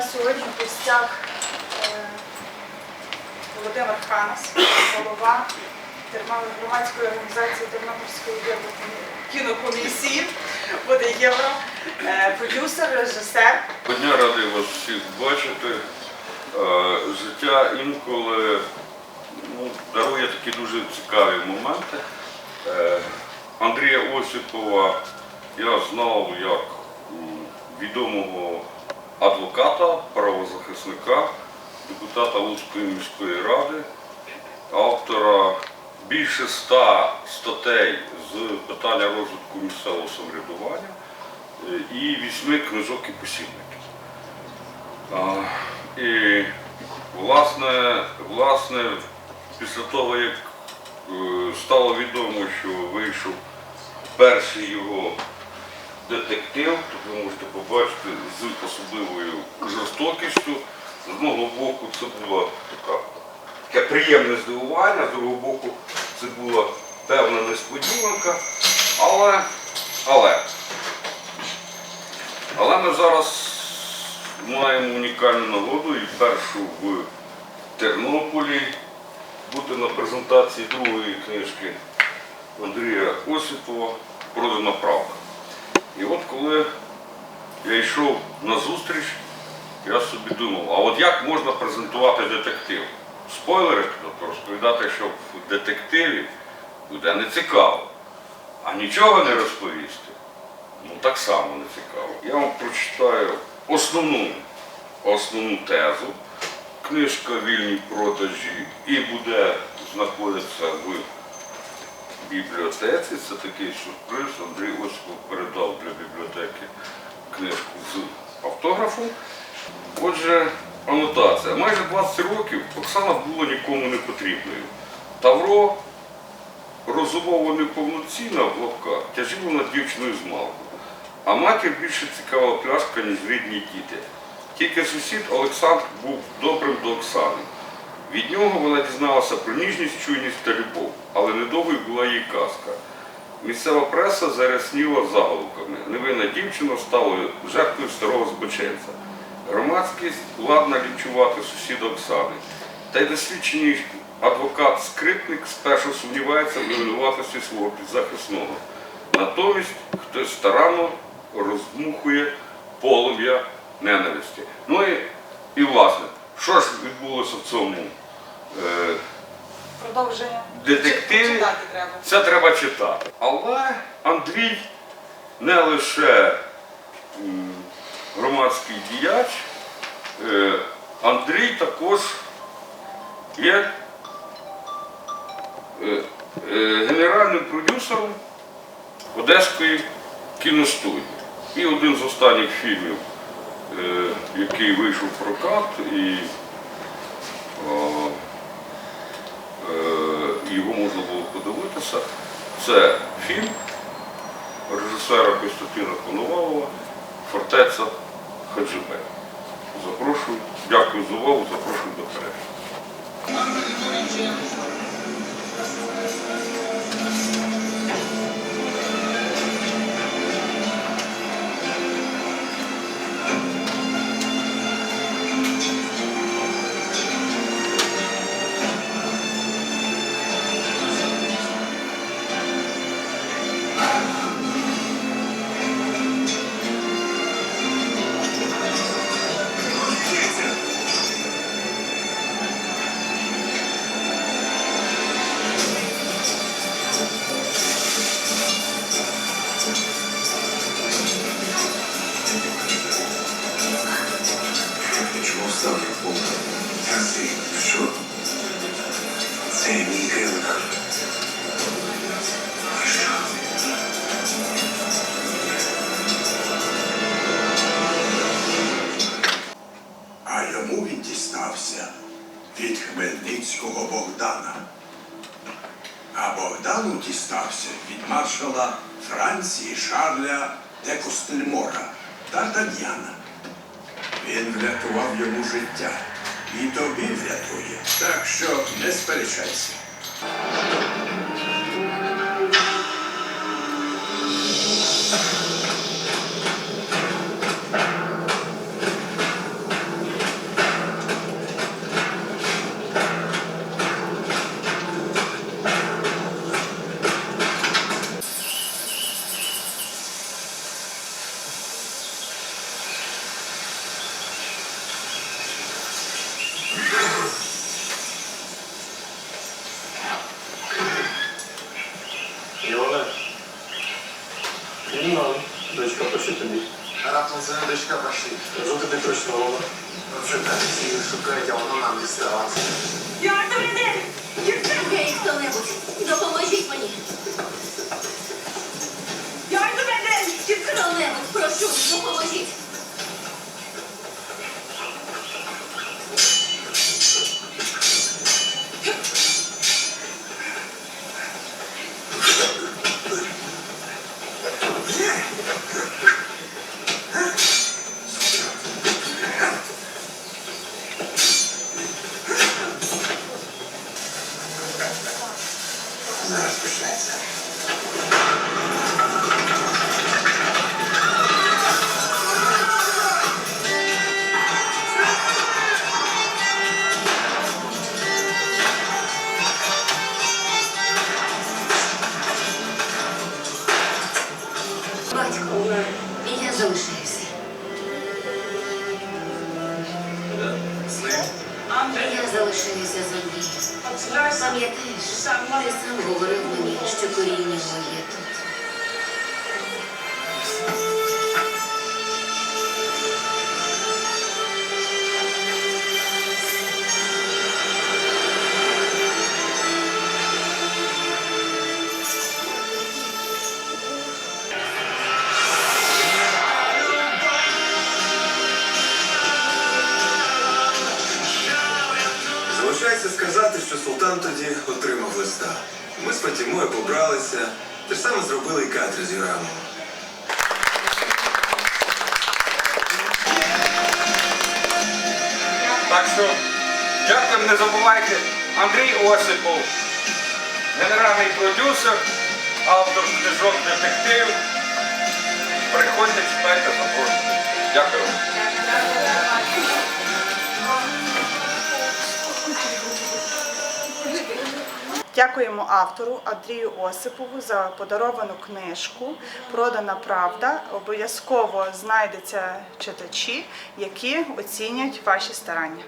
нас сьогодні в гостях е, Володимир Ханас, голова громадської організації Тернопільської кінокомісії буде євро, е, продюсер, режисер. Дня радий вас всіх бачити. Е, Життя інколи ну, дарує такі дуже цікаві моменти. Андрія Осіпова я знав як відомого адвоката, правозахисника, депутата Луцької міської ради, автора більше ста статей з питання розвитку місцевого самоврядування е, і вісьми книжок і посібників. І власне, власне, після того, як е, стало відомо, що вийшов перший його детектив, то ви можете побачити з особливою жорстокістю. З одного боку, це було така, таке приємне здивування, з другого боку, це була певна несподіванка, але, але але ми зараз маємо унікальну нагоду і першу в Тернополі бути на презентації другої книжки Андрія Осипова Продана правда. І от коли я йшов на зустріч, я собі думав, а от як можна презентувати детектив? Спойлери, тобто розповідати, що в детективі буде не цікаво, а нічого не розповісти. Ну так само не цікаво. Я вам прочитаю основну, основну тезу. Книжка вільні продажі і буде знаходитися в бібліотеці. Це такий сюрприз. Андрій Осипов передав для бібліотеки книжку з автографом. Отже, анотація. Майже 20 років Оксана була нікому не потрібною. Тавро розумово неповноцінна в лапках тяжіла над дівчиною з малку. А матір більше цікава пляшка, ніж рідні діти. Тільки сусід Олександр був добрим до Оксани. Від нього вона дізналася про ніжність, чуйність та любов, але недовгою була її казка. Місцева преса зарясніла заголовками. Невинна дівчина стала жертвою старого збоченця. Громадськість ладна лічувати сусіда Оксани. Та й досвідчений адвокат Скрипник спершу сумнівається в невинуватості свого підзахисного. Натомість хтось старанно роздмухує полум'я ненависті. Ну і, і власне, що ж відбулося в цьому е, Продовження. детективі? Читати треба. Це треба читати. Але Андрій не лише м, громадський діяч, е, Андрій також є е, е, генеральним продюсером Одеської кіностудії. І один з останніх фільмів, е, який вийшов в прокат, і е, його можна було подивитися. Це фільм режисера Костянтина Коновалова Фортеця Хаджибе. Запрошую, дякую за увагу, запрошую до перегляду. Від маршала Франції Шарля де Костельмора Д'Артаньяна. Він врятував йому життя. І тобі врятує. Так що не сперечайся. Але я дочка пиши тобі. Раптом ну, це дочка пиши. Кажу тобі точно ну, вона. Це так, всі їх шукають, а вона нам дісталася. Я добрий день! Дівчатка! Гей, хто-небудь, допоможіть мені. Я добрий день! Хто-небудь, прошу, допоможіть. Ти сам говорив мені, що коріння моє що султан тоді отримав листа. Ми з Фатімою побралися. Те ж саме зробили і Катрі з Юрамом. Так що, дякуємо, не забувайте, Андрій Осипов, генеральний продюсер, автор книжок детектив. Приходьте, читайте, запрошуйте. Дякую. Дякуємо автору Андрію Осипову за подаровану книжку Продана правда. Обов'язково знайдеться читачі, які оцінять ваші старання.